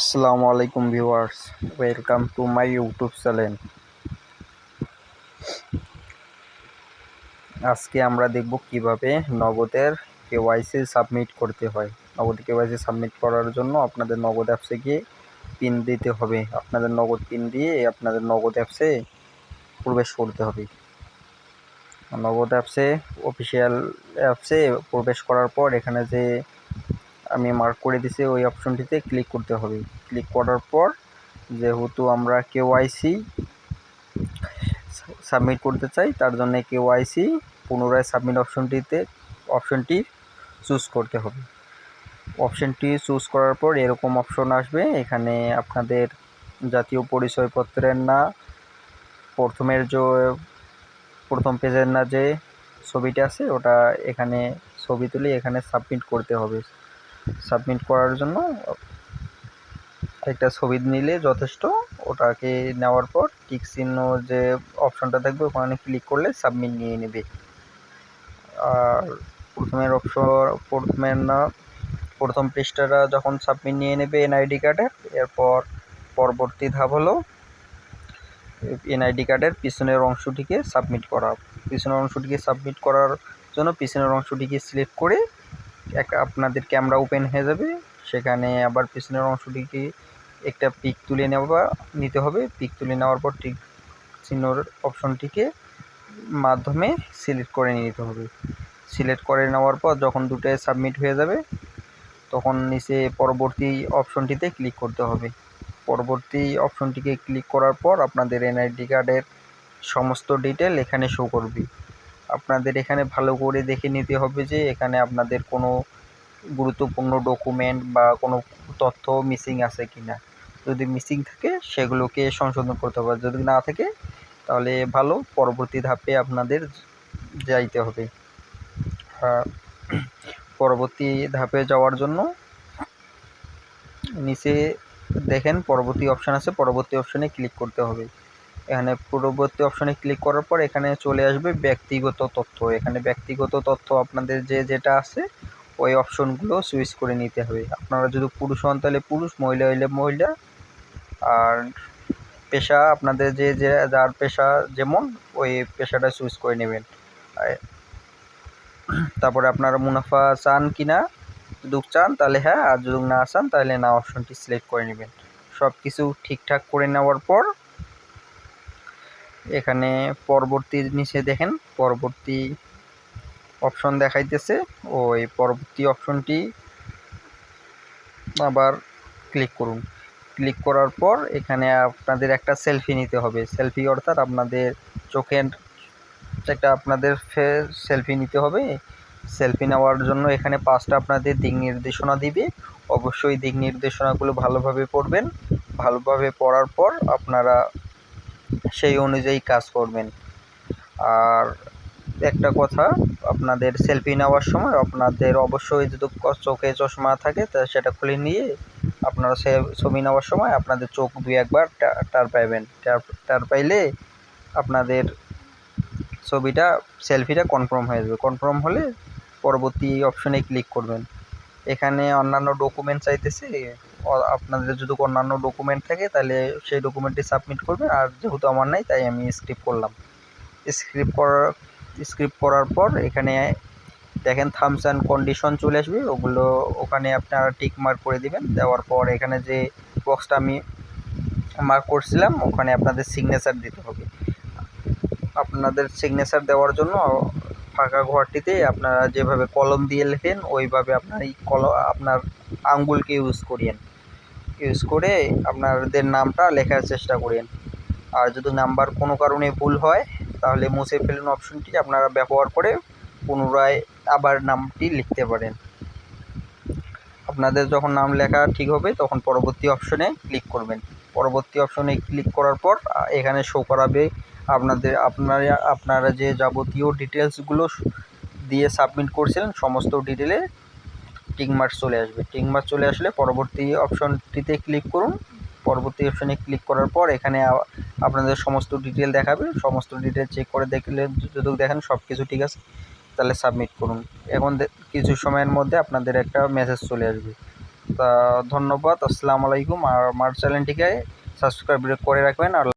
আসসালামু আলাইকুম viewers, welcome to my YouTube channel. আজকে আমরা দেখব কীভাবে নগদের কেওয়াইসি সাবমিট করতে হয়। নগদ কেওয়াইসি সাবমিট করার জন্য আপনাদের নগদ অ্যাপসে গিয়ে পিন দিতে হবে। আপনাদের নগদ পিন দিয়ে আপনাদের নগদ অ্যাপসে প্রবেশ করতে হবে। নগদ অ্যাপসে, অফিসিয়াল অ্যাপসে প্রবেশ করার পর এখানে যে আমি মার্ক করে দিছি ওই অপশনটিতে ক্লিক করতে হবে। ক্লিক করার পর যেহেতু আমরা কেওয়াইসি সাবমিট করতে চাই, তার জন্য কেওয়াইসি পুনরায় সাবমিট অপশনটিতে অপশনটি চুজ করতে হবে। অপশনটি চুজ করার পর এরকম অপশন আসবে, এখানে আপনাদের জাতীয় পরিচয়পত্রের না, প্রথমের যে, প্রথম পেজের না যে ছবিটা আছে, ওটা এখানে ছবি তুলে এখানে সাবমিট করতে হবে। সাবমিট করার জন্য একটা ছবি নিলে যথেষ্ট। ওটাকে নেওয়ার পর টিক চিহ্ন যে অপশনটা থাকবে ওখানে ক্লিক করলে সাবমিট নিয়ে নেবে। আর প্রথমের অপশন প্রথমের না, প্রথম পৃষ্ঠাটা যখন সাবমিট নিয়ে নেবে এনআইডি কার্ডের এরপর পরবর্তী ধাপ হলো এনআইডি কার্ডের পিছনের অংশটিকে সাবমিট করা। পিছনের অংশটিকে সাবমিট করার জন্য পিছনের অংশটিকে সিলেক্ট করে আপনাদের ক্যামেরা ওপেন হয়ে যাবে, সেখানে আবার পিছনের অংশটিকে একটা পিক তুলে নেওয়া নিতে হবে। পিক তুলে নেওয়ার পর ঠিক চিহ্নর অপশনটিকে মাধ্যমে সিলেক্ট করে নিতে হবে। সিলেক্ট করে নেওয়ার পর যখন দুটোয় সাবমিট হয়ে যাবে, তখন নিচে পরবর্তী অপশনটিতে ক্লিক করতে হবে। পরবর্তী অপশনটিকে ক্লিক করার পর আপনাদের এনআইডি কার্ডের সমস্ত ডিটেল এখানে শো করবে। আপনাদের এখানে ভালো করে দেখে নিতে হবে যে এখানে আপনাদের কোনো গুরুত্বপূর্ণ ডকুমেন্ট বা কোনো তথ্য মিসিং আছে কি না যদি মিসিং থাকে, সেগুলোকে সংশোধন করতে হবে। যদি না থাকে, তাহলে ভালো, পরবর্তী ধাপে আপনাদের যাইতে হবে। পরবর্তী ধাপে যাওয়ার জন্য নিচে দেখেন, পরবর্তী অপশান আছে, পরবর্তী অপশানে ক্লিক করতে হবে। এখানে পূর্ববর্তী অপশনে ক্লিক করার পর এখানে চলে আসবে ব্যক্তিগত তথ্য। এখানে ব্যক্তিগত তথ্য আপনাদের যে যেটা আছে, ওই অপশনগুলো সুইচ করে নিতে হবে। আপনারা যদি পুরুষ হন তাহলে পুরুষ, মহিলা হইলে মহিলা। আর পেশা আপনাদের যে যে, যার পেশা যেমন, ওই পেশাটা চুজ করে নেবেন। তারপরে আপনারা মুনাফা চান কি না যদি চান তাহলে হ্যাঁ আর যদি না চান তাহলে না অপশনটি সিলেক্ট করে নেবেন। সব কিছু ঠিকঠাক করে নেওয়ার পর এখানে পরবর্তী নিচে দেখেন, পরবর্তী অপশন দেখাইতেছে। ওই পরবর্তী অপশনটি আবার ক্লিক করুন। ক্লিক করার পর এখানে আপনাদের একটা সেলফি নিতে হবে। সেলফি অর্থাৎ আপনাদের চোখের একটা আপনাদের ফেস সেলফি নিতে হবে। সেলফি নেওয়ার জন্য এখানে পাঁচটা আপনাদের দিক নির্দেশনা দিবে। অবশ্যই দিক নির্দেশনাগুলো ভালোভাবে পড়বেন। ভালোভাবে পড়ার পর আপনারা সেই অনুযায়ী কাজ করবেন। আর একটা কথা, আপনাদের সেলফি নেওয়ার সময় আপনাদের অবশ্যই যদি চোখে চশমা থাকে, তা সেটা খুলে নিয়ে আপনারা সে ছবি নেওয়ার সময় আপনাদের চোখ দুই একবার টার পাইবেন। টার পাইলে আপনাদের ছবিটা সেলফিটা কনফার্ম হয়ে যাবে। কনফার্ম হলে পরবর্তী অপশনে ক্লিক করবেন। এখানে অন্যান্য ডকুমেন্ট চাইতেছে আপনাদের যদি অন্যান্য ডকুমেন্ট থাকে, তাহলে সেই ডকুমেন্টটি সাবমিট করবেন। আর যেহেতু আমার নাই, তাই আমি স্ক্রিপ্ট করলাম। স্ক্রিপ্ট করার স্ক্রিপ্ট করার পর এখানে দেখেন থামস অ্যান্ড কন্ডিশন চলে আসবে। ওগুলো ওখানে আপনারা টিক মার্ক করে দিবেন। দেওয়ার পর এখানে যে বক্সটা আমি মার্ক করছিলাম, ওখানে আপনাদের সিগনেচার দিতে হবে। আপনাদের সিগনেচার দেওয়ার জন্য ফাঁকা ঘরটিতে আপনারা যেভাবে কলম দিয়ে লেখেন, ওইভাবে আপনার এই কল, আপনার আঙ্গুলকে ইউজ করিয়েন। ইউজ করে আপনাদের নামটা লেখার চেষ্টা করেন। আর যদি নাম্বার কোনো কারণে ভুল হয়, তাহলে মুছে ফেলুন অপশনটি। আপনারা ব্যবহার করে পুনরায় আবার নামটি লিখতে পারেন। আপনাদের যখন নাম লেখা ঠিক হবে, তখন পরবর্তী অপশনে ক্লিক করবেন। পরবর্তী অপশনে ক্লিক করার পর, এখানে শো করাবে আপনাদের, আপনারা আপনারা যে যাবতীয় ডিটেলসগুলো দিয়ে সাবমিট করছিলেন, সমস্ত ডিটেলে টিকমার্ক চলে আসবে। টিকমার্ক চলে আসলে পরবর্তী অপশনটিতে ক্লিক করুন। পরবর্তী অপশনে ক্লিক করার পর এখানে আপনাদের সমস্ত ডিটেল দেখাবে। সমস্ত ডিটেল চেক করে দেখলে যদি দেখেন সব কিছু ঠিক আছে। তাহলে সাবমিট করুন। এখন কিছু সময়ের মধ্যে আপনাদের একটা মেসেজ চলে আসবে। তা ধন্যবাদ। আসসালামু আলাইকুম। আর আমার চ্যানেলটিকে সাবস্ক্রাইব করে রাখবেন। আর